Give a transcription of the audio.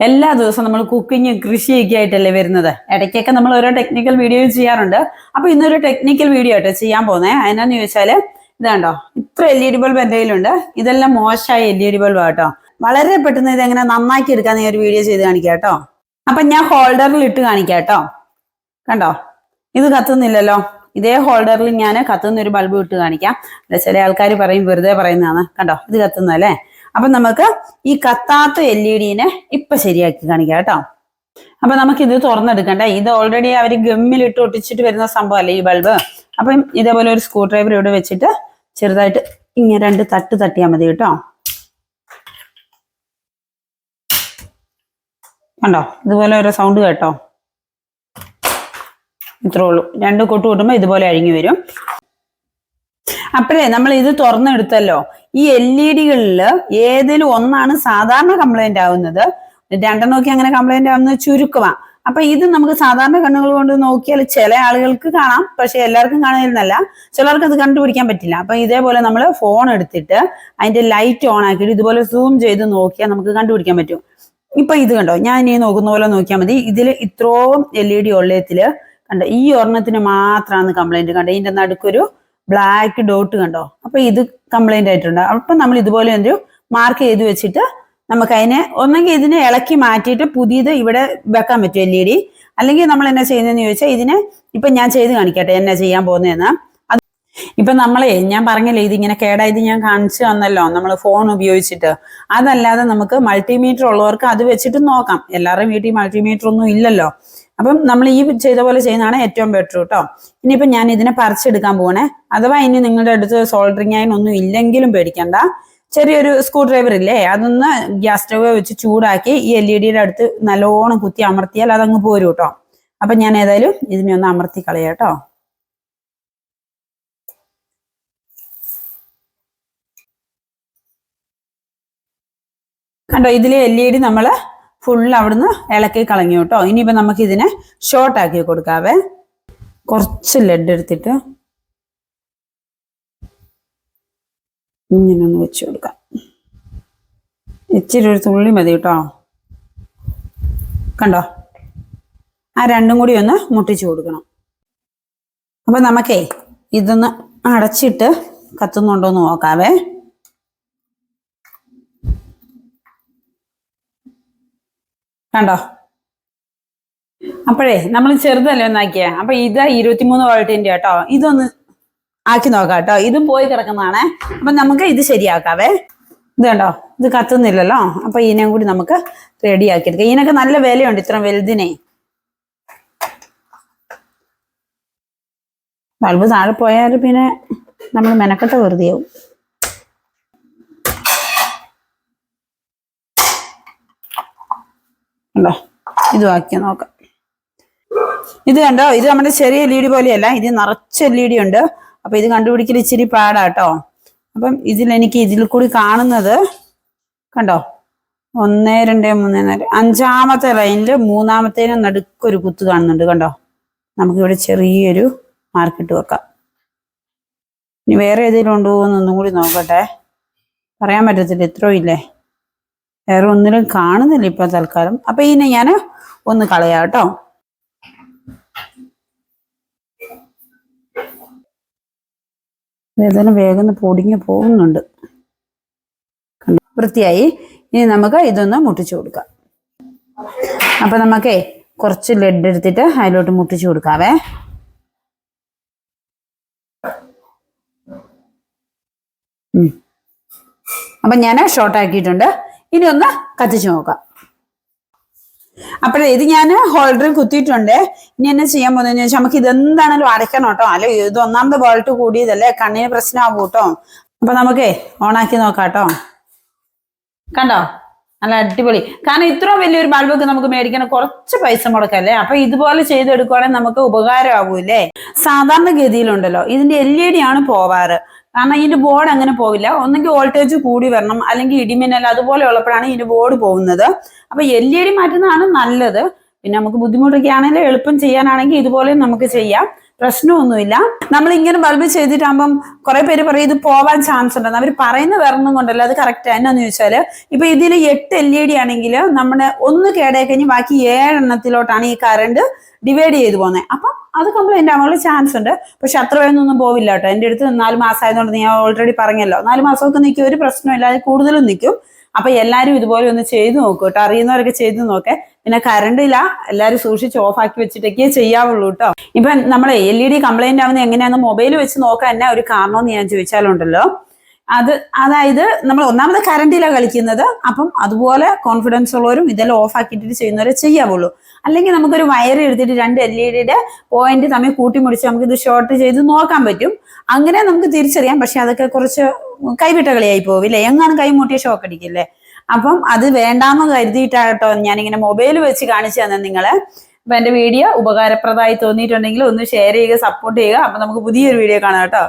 എല്ലാ ദിവസവും നമ്മൾ കുക്കിംഗ് കൃഷിയൊക്കെ ആയിട്ടല്ലേ വരുന്നത്? ഇടയ്ക്കൊക്കെ നമ്മൾ ഓരോ ടെക്നിക്കൽ വീഡിയോയും ചെയ്യാറുണ്ട്. അപ്പൊ ഇന്നൊരു ടെക്നിക്കൽ വീഡിയോ ആയിട്ട് ചെയ്യാൻ പോകുന്നത് അതിനാന്ന് ചോദിച്ചാൽ ഇതാണ്ടോ ഇത്ര എൽ ഇ ഡി ബൾബ് എന്റെ ഇതെല്ലാം മോശമായ എൽ ഇ ഡി ബൾബ് കേട്ടോ. വളരെ പെട്ടെന്ന് ഇത് എങ്ങനെ നന്നാക്കി എടുക്കാൻ ഞാൻ ഒരു വീഡിയോ ചെയ്ത് കാണിക്കാം കേട്ടോ. അപ്പൊ ഞാൻ ഹോൾഡറിൽ ഇട്ട് കാണിക്കാം കേട്ടോ. കണ്ടോ? ഇത് കത്തുന്നില്ലല്ലോ. ഇതേ ഹോൾഡറിൽ ഞാൻ കത്തുന്ന ഒരു ബൾബ് ഇട്ട് കാണിക്കാം. ചില ആൾക്കാർ പറയും വെറുതെ പറയുന്നതാണ്. കണ്ടോ? ഇത് കത്തുന്നല്ലേ അപ്പൊ നമുക്ക് ഈ കത്താത്ത എൽ ഇ ഡിനെ ഇപ്പൊ ശരിയാക്കി കാണിക്കാം കേട്ടോ. അപ്പൊ നമുക്ക് ഇത് തുറന്നെടുക്കണ്ട. ഇത് ഓൾറെഡി അവർ ഗമ്മിൽ ഇട്ട് ഒട്ടിച്ചിട്ട് വരുന്ന സംഭവമല്ലേ ഈ ബൾബ് അപ്പം ഇതേപോലെ ഒരു സ്ക്രൂ ഡ്രൈവർ ഇവിടെ വെച്ചിട്ട് ചെറുതായിട്ട് ഇങ്ങനെ രണ്ട് തട്ട് തട്ടിയാൽ മതി കേട്ടോ. കണ്ടോ? ഇതുപോലെ ഓരോ സൗണ്ട് കേട്ടോ. ഇത്രേ ഉള്ളൂ. രണ്ട് കൊട്ട് കൂട്ടുമ്പോൾ ഇതുപോലെ അഴിഞ്ഞു വരും. അപ്പോഴേ നമ്മൾ ഇത് തുറന്നെടുത്തല്ലോ. ഈ എൽ ഇ ഡികളിൽ ഏതിലും ഒന്നാണ് സാധാരണ കംപ്ലൈന്റ് ആവുന്നത്. രണ്ടെണ്ണമൊക്കെ അങ്ങനെ കംപ്ലൈന്റ് ആവുന്നത് ചുരുക്കമാണ് അപ്പൊ ഇത് നമുക്ക് സാധാരണ കണ്ണുകൾ കൊണ്ട് നോക്കിയാൽ ചില ആളുകൾക്ക് കാണാം. പക്ഷെ എല്ലാവർക്കും കാണുന്നില്ല ചിലർക്ക് അത് കണ്ടുപിടിക്കാൻ പറ്റില്ല. അപ്പൊ ഇതേപോലെ നമ്മൾ ഫോൺ എടുത്തിട്ട് അതിന്റെ ലൈറ്റ് ഓൺ ആക്കിയിട്ട് ഇതുപോലെ സൂം ചെയ്ത് നോക്കിയാൽ നമുക്ക് കണ്ടുപിടിക്കാൻ പറ്റും. ഇപ്പൊ ഇത് കണ്ടോ? ഞാൻ ഇനി നോക്കുന്ന പോലെ നോക്കിയാൽ മതി. ഇതിൽ ഇത്രയും എൽ ഇ ഡി ഉള്ളതിൽ കണ്ടോ? ഈ ഒരെണ്ണത്തിന് മാത്രമാണ് കംപ്ലൈന്റ് കണ്ടോ? ഇതിന്റെ നടുക്കൊരു ബ്ലാക്ക് ഡോട്ട് കണ്ടോ? അപ്പൊ ഇത് കംപ്ലൈന്റ് ആയിട്ടുണ്ട്. അപ്പൊ നമ്മൾ ഇതുപോലെ ഒരു മാർക്ക് ചെയ്ത് വെച്ചിട്ട് നമുക്ക് അതിനെ ഒന്നെങ്കിൽ ഇതിനെ ഇളക്കി മാറ്റിയിട്ട് പുതിയത് ഇവിടെ വെക്കാൻ പറ്റും എൽ ഇ ഡി അല്ലെങ്കിൽ നമ്മൾ എന്നാ ചെയ്യുന്നതെന്ന് ചോദിച്ചാൽ ഇതിനെ ഇപ്പൊ ഞാൻ ചെയ്ത് കാണിക്കട്ടെ എന്നാ ചെയ്യാൻ പോകുന്നതെന്ന്. അത് ഇപ്പൊ നമ്മളെ ഞാൻ പറഞ്ഞില്ലേ ഇതിങ്ങനെ കേടായത് ഞാൻ കാണിച്ചു തന്നല്ലോ നമ്മൾ ഫോൺ ഉപയോഗിച്ചിട്ട്. അതല്ലാതെ നമുക്ക് മൾട്ടിമീറ്റർ ഉള്ളവർക്ക് അത് വെച്ചിട്ട് നോക്കാം. എല്ലാവരുടെയും വീട്ടിൽ മൾട്ടിമീറ്റർ ഒന്നും ഇല്ലല്ലോ. അപ്പം നമ്മൾ ഈ ചെയ്ത പോലെ ചെയ്യുന്നതാണ് ഏറ്റവും ബെറ്റർ കേട്ടോ ഇനിയിപ്പം ഞാൻ ഇതിനെ പറിച്ചെടുക്കാൻ പോകണേ അഥവാ ഇനി നിങ്ങളുടെ അടുത്ത് സോൾഡറിങ് അയൺ ഒന്നും ഇല്ലെങ്കിലും പേടിക്കണ്ട. ചെറിയൊരു സ്ക്രൂ ഡ്രൈവർ ഇല്ലേ അതൊന്ന് ഗ്യാസ് സ്റ്റവ് വെച്ച് ചൂടാക്കി ഈ എൽ ഇ ഡിയുടെ അടുത്ത് നല്ലോണം കുത്തി അമർത്തിയാൽ അതങ്ങ് പോരും കേട്ടോ അപ്പൊ ഞാൻ ഏതായാലും ഇതിനെ ഒന്ന് അമർത്തി കളയാം കേട്ടോ കണ്ടോ ഇതിലെ എൽ ഇ ഡി നമ്മൾ ഫുൾ അവിടുന്ന് ഇളക്കി കളഞ്ഞു കേട്ടോ. ഇനിയിപ്പോൾ നമുക്ക് ഇതിനെ ഷോർട്ട് ആക്കി കൊടുക്കാവേ. കുറച്ച് ലെഡ് എടുത്തിട്ട് ഇങ്ങനെ ഒന്ന് വെച്ച് കൊടുക്കാം. ഇച്ചിരി ഒരു തുള്ളി മതി കേട്ടോ. കണ്ടോ? ആ രണ്ടും കൂടി ഒന്ന് മുട്ടിച്ചു കൊടുക്കണം. അപ്പൊ നമുക്കേ ഇതൊന്ന് അടച്ചിട്ട് കത്തുന്നുണ്ടോ എന്ന് നോക്കാവേ. കണ്ടോ? അപ്പോഴേ നമ്മൾ ചെറുതല്ലേ ഒന്നാക്കിയ? അപ്പൊ ഇത് ഇരുപത്തിമൂന്ന് വോൾട്ടിന്റെ കേട്ടോ. ഇതൊന്ന് ആക്കി നോക്കാം കേട്ടോ. ഇതും പോയി കിടക്കുന്നതാണേ. അപ്പൊ നമുക്ക് ഇത് ശരിയാക്കാവേ. ഇത് കണ്ടോ? ഇത് കത്തുന്നില്ലല്ലോ. അപ്പൊ ഇതിനെയും കൂടി നമുക്ക് റെഡി ആക്കിയെടുക്കാം ഇതിനൊക്കെ നല്ല വിലയുണ്ട് ഇത്ര വലുതിനെ. ബൾബ് താഴെ പോയാൽ പിന്നെ നമ്മൾ മെനക്കെട്ട വെറുതെയാവും. കണ്ടോ ഇതും ആക്കി നോക്കാം. ഇത് കണ്ടോ? ഇത് നമ്മുടെ ചെറിയ എൽ ഇ ഡി പോലെയല്ല ഇത് നിറച്ച് എൽ ഇ ഡി ഉണ്ട്. അപ്പൊ ഇത് കണ്ടുപിടിക്കൽ ഇച്ചിരി പാടാട്ടോ അപ്പം ഇതിൽ എനിക്ക് ഇതിൽ കൂടി കാണുന്നത് കണ്ടോ? ഒന്ന് രണ്ട് മൂന്ന് നാല്. അഞ്ചാമത്തെ ലൈനിൽ മൂന്നാമത്തേന് നടുക്കൊരു കുത്ത് കാണുന്നുണ്ട് കണ്ടോ? നമുക്കിവിടെ ചെറിയൊരു മാർക്കിട്ട് വെക്കാം. ഇനി വേറെ ഏതെങ്കിലും ഉണ്ടോ എന്നൊന്നും കൂടി നോക്കട്ടെ. പറയാൻ പറ്റത്തില്ല ഇത്രയും ഇല്ലേ? വേറെ ഒന്നിലും കാണുന്നില്ല ഇപ്പൊ തൽക്കാലം. അപ്പൊ ഇതിനെ ഞാൻ ഒന്ന് കളയാം കേട്ടോ. വേദന വേഗം പൊടിഞ്ഞു പോകുന്നുണ്ട്? വൃത്തിയായി. ഇനി നമുക്ക് ഇതൊന്ന് മുട്ടിച്ചു കൊടുക്കാം. അപ്പൊ നമുക്കേ കുറച്ച് ലെഡ് എടുത്തിട്ട് അതിലോട്ട് മുട്ടിച്ചു കൊടുക്കാവേ. അപ്പൊ ഞാൻ ഷോർട്ട് ആക്കിയിട്ടുണ്ട്. ഇനി ഒന്ന് കത്തിച്ചു നോക്കാം. അപ്പോഴേ ഇത് ഞാൻ ഹോൾഡറിൽ കുത്തിയിട്ടുണ്ട്. ഇനി എന്നെ ചെയ്യാൻ പോകുന്നതെന്ന് വെച്ചാൽ നമുക്ക് ഇതെന്താണല്ലോ അടയ്ക്കണം കേട്ടോ. അല്ലെ ഇത് ഒന്നാമത് ബോൾട്ട് കൂടിയതല്ലേ കണ്ണിന് പ്രശ്നമാകും കേട്ടോ. അപ്പൊ നമുക്കേ ഓണാക്കി നോക്കാം കേട്ടോ. കണ്ടോ? നല്ല അടിപൊളി. കാരണം ഇത്രയും വലിയൊരു ബൾബൊക്കെ നമുക്ക് മേടിക്കണം കുറച്ച് പൈസ മുടക്കല്ലേ? അപ്പൊ ഇതുപോലെ ചെയ്തെടുക്കുവാണെങ്കിൽ നമുക്ക് ഉപകാരമാകൂലേ സാധാരണ ഗതിയിലുണ്ടല്ലോ ഇതിന്റെ എൽ ഇ ഡി ആണ് പോവാറ്. കാരണം ഇതിന്റെ ബോർഡ് അങ്ങനെ പോവില്ല. ഒന്നെങ്കിൽ വോൾട്ടേജ് കൂടി വരണം. അല്ലെങ്കിൽ ഇടിമിന്നൽ അതുപോലെ ഉള്ളപ്പോഴാണ് ഇതിന്റെ ബോർഡ് പോകുന്നത്. അപ്പൊ എൽ ഇ ഡി മാറ്റുന്നതാണ് നല്ലത്. പിന്നെ നമുക്ക് ബുദ്ധിമുട്ടൊക്കെ ആണെങ്കിൽ എളുപ്പം ചെയ്യാനാണെങ്കിൽ ഇതുപോലെ നമുക്ക് ചെയ്യാം. പ്രശ്നമൊന്നുമില്ല. നമ്മൾ ഇങ്ങനെ ബൾബ് ചെയ്തിട്ടാകുമ്പം കുറെ പേര് പറയും ഇത് പോവാൻ ചാൻസ് ഉണ്ടെന്ന്. അവർ പറയുന്ന വേറൊന്നും കൊണ്ടല്ല. അത് കറക്റ്റ് എന്നാന്ന് ചോദിച്ചാൽ ഇപ്പൊ ഇതിൽ എട്ട് എൽ ഇ ഡി ആണെങ്കിൽ നമ്മുടെ ഒന്ന് കേടായി കഴിഞ്ഞ് ബാക്കി ഏഴെണ്ണത്തിലോട്ടാണ് ഈ കറണ്ട് ഡിവൈഡ് ചെയ്ത് പോകുന്നത് അപ്പം അത് കംപ്ലൈന്റ് ആവാനുള്ള ചാൻസ് ഉണ്ട്. പക്ഷെ അത്ര വേഗമൊന്നും പോവില്ല കേട്ടോ. എന്റെ അടുത്ത് നാല് മാസമായതുകൊണ്ട് ഞാൻ ഓൾറെഡി പറഞ്ഞല്ലോ. നാല് മാസമൊക്കെ നിൽക്കും. ഒരു പ്രശ്നമില്ല അത് കൂടുതലും നിൽക്കും. അപ്പൊ എല്ലാരും ഇതുപോലെ ഒന്ന് ചെയ്തു നോക്കൂ കേട്ടോ. അറിയുന്നവരൊക്കെ ചെയ്തു നോക്കെ. പിന്നെ കറണ്ട് ഇല്ല. എല്ലാവരും സൂക്ഷിച്ച് ഓഫ് ആക്കി വെച്ചിട്ടൊക്കെ ചെയ്യാവുള്ളൂ കേട്ടോ ഇപ്പൊ നമ്മളെ എൽ ഇ ഡി കംപ്ലൈന്റ് ആവുന്ന എങ്ങനെയാണെന്ന് മൊബൈൽ വെച്ച് നോക്കാൻ തന്നെ ഒരു കാരണമെന്ന് ഞാൻ ചോദിച്ചാലുണ്ടല്ലോ. അത് അതായത് നമ്മൾ ഒന്നാമത് കറണ്ടിലാണ് കളിക്കുന്നത്. അപ്പം അതുപോലെ കോൺഫിഡൻസ് ഉള്ളവരും ഇതെല്ലാം ഓഫ് ആക്കിയിട്ട് ചെയ്യുന്നവരെ ചെയ്യാവുള്ളൂ. അല്ലെങ്കിൽ നമുക്കൊരു വയർ എടുത്തിട്ട് രണ്ട് എൽ ഇ ഡിയുടെ പോയിന്റ് തമ്മിൽ കൂട്ടിമുടിച്ച് നമുക്ക് ഇത് ഷോർട്ട് ചെയ്ത് നോക്കാൻ പറ്റും. അങ്ങനെ നമുക്ക് തിരിച്ചറിയാം. പക്ഷെ അതൊക്കെ കുറച്ച് കൈവിട്ട കളിയായി പോവില്ലേ എങ്ങാനും കൈമുട്ടിയ ഷോക്ക് അടിക്കില്ലേ? അപ്പം അത് വേണ്ടാന്ന് കരുതിയിട്ടാട്ടോ ഞാനിങ്ങനെ മൊബൈൽ വെച്ച് കാണിച്ചു തന്നെ നിങ്ങളെ. അപ്പൊ എന്റെ വീഡിയോ ഉപകാരപ്രദമായി തോന്നിയിട്ടുണ്ടെങ്കിൽ ഒന്ന് ഷെയർ ചെയ്യുക സപ്പോർട്ട് ചെയ്യുക. അപ്പൊ നമുക്ക് പുതിയൊരു വീഡിയോ കാണാം കേട്ടോ.